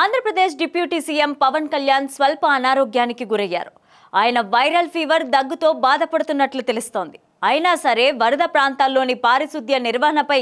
Andhra Pradesh deputy CM Pawan Kalyan స్వల్ప అనారోగ్యానికి గురయ్యారు. ఆయన వైరల్ ఫీవర్ దగ్గుతో బాధపడుతున్నట్లు తెలుస్తోంది. అయినా సరే వరద ప్రాంతాల్లోని పారిశుద్ధ్య నిర్వహణపై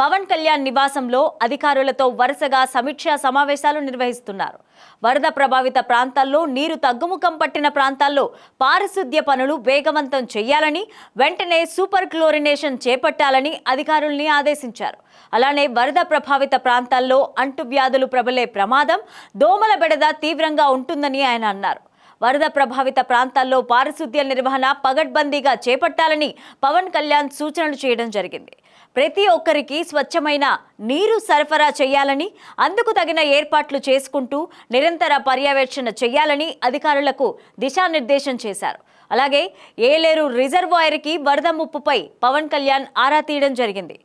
పవన్ కళ్యాణ్ నివాసంలో అధికారులతో వరుసగా సమీక్షా సమావేశాలు నిర్వహిస్తున్నారు. వరద ప్రభావిత ప్రాంతాల్లో నీరు తగ్గుముఖం పట్టిన ప్రాంతాల్లో పారిశుద్ధ్య పనులు వేగవంతం చేయాలని వెంటనే సూపర్ క్లోరినేషన్ చేపట్టాలని అధికారుల్ని ఆదేశించారు. అలానే వరద ప్రభావిత ప్రాంతాల్లో అంటువ్యాధులు ప్రబలే ప్రమాదం దోమల బెడద తీవ్రంగా ఉంటుందని ఆయన అన్నారు. వరద ప్రభావిత ప్రాంతాల్లో పారిశుద్ధ్య నిర్వహణ పగడ్బందీగా చేపట్టాలని పవన్ కళ్యాణ్ సూచనలు చేయడం జరిగింది. ప్రతి ఒక్కరికి స్వచ్ఛమైన నీరు సరఫరా చేయాలని అందుకు తగిన ఏర్పాట్లు చేసుకుంటూ నిరంతర పర్యవేక్షణ చేయాలని అధికారులకు దిశానిర్దేశం చేశారు. అలాగే ఏలేరు రిజర్వాయర్కి వరద ముప్పుపై పవన్ కళ్యాణ్ ఆరా తీయడం జరిగింది.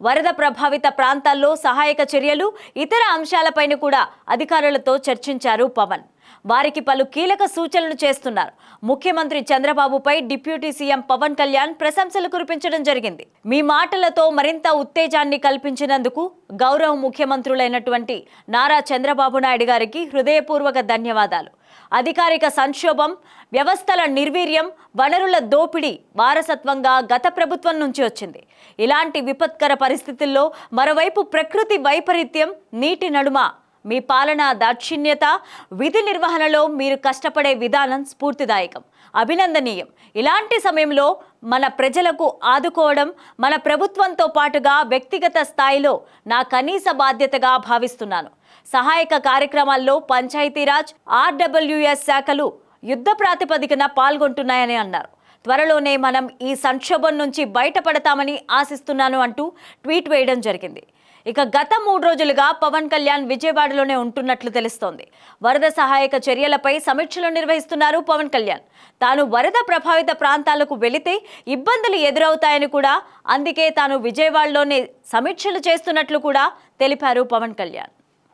వరద ప్రభావిత ప్రాంతాల్లో సహాయక చర్యలు ఇతర అంశాలపైన కూడా అధికారులతో చర్చించారు పవన్. వారికి పలు కీలక సూచనలు చేస్తున్నారు. ముఖ్యమంత్రి చంద్రబాబుపై డిప్యూటీ సీఎం పవన్ కళ్యాణ్ ప్రశంసలు కురిపించడం జరిగింది. మీ మాటలతో మరింత ఉత్తేజాన్ని కల్పించినందుకు గౌరవ ముఖ్యమంత్రులైనటువంటి నారా చంద్రబాబు నాయుడు గారికి హృదయపూర్వక ధన్యవాదాలు. అధికారిక సంక్షోభం వ్యవస్థల నిర్వీర్యం వనరుల దోపిడీ వారసత్వంగా గత ప్రభుత్వం నుంచి వచ్చింది. ఇలాంటి విపత్కర పరిస్థితుల్లో మరోవైపు ప్రకృతి వైపరీత్యం నీటి నడుమ మీ పాలన దాక్షిణ్యత విధి నిర్వహణలో మీరు కష్టపడే విధానం స్ఫూర్తిదాయకం. అభినందనీయం. ఇలాంటి సమయంలో మన ప్రజలకు ఆదుకోవడం మన ప్రభుత్వంతో పాటుగా వ్యక్తిగత స్థాయిలో నా కనీస బాధ్యతగా భావిస్తున్నాను. సహాయక కార్యక్రమాల్లో పంచాయతీరాజ్ ఆర్డబ్ల్యూఎస్ శాఖలు యుద్ధ ప్రాతిపదికన పాల్గొంటున్నాయని అన్నారు. త్వరలోనే మనం ఈ సంక్షోభం నుంచి బయటపడతామని ఆశిస్తున్నాను అంటూ ట్వీట్ వేయడం జరిగింది. ఇక గత మూడు రోజులుగా పవన్ కళ్యాణ్ విజయవాడలోనే ఉంటున్నట్లు తెలుస్తోంది. వరద సహాయక చర్యలపై సమీక్షలు నిర్వహిస్తున్నారు పవన్ కళ్యాణ్. తాను వరద ప్రభావిత ప్రాంతాలకు వెళితే ఇబ్బందులు ఎదురవుతాయని కూడా అందుకే తాను విజయవాడలోనే సమీక్షలు చేస్తున్నట్లు కూడా తెలిపారు పవన్ కళ్యాణ్.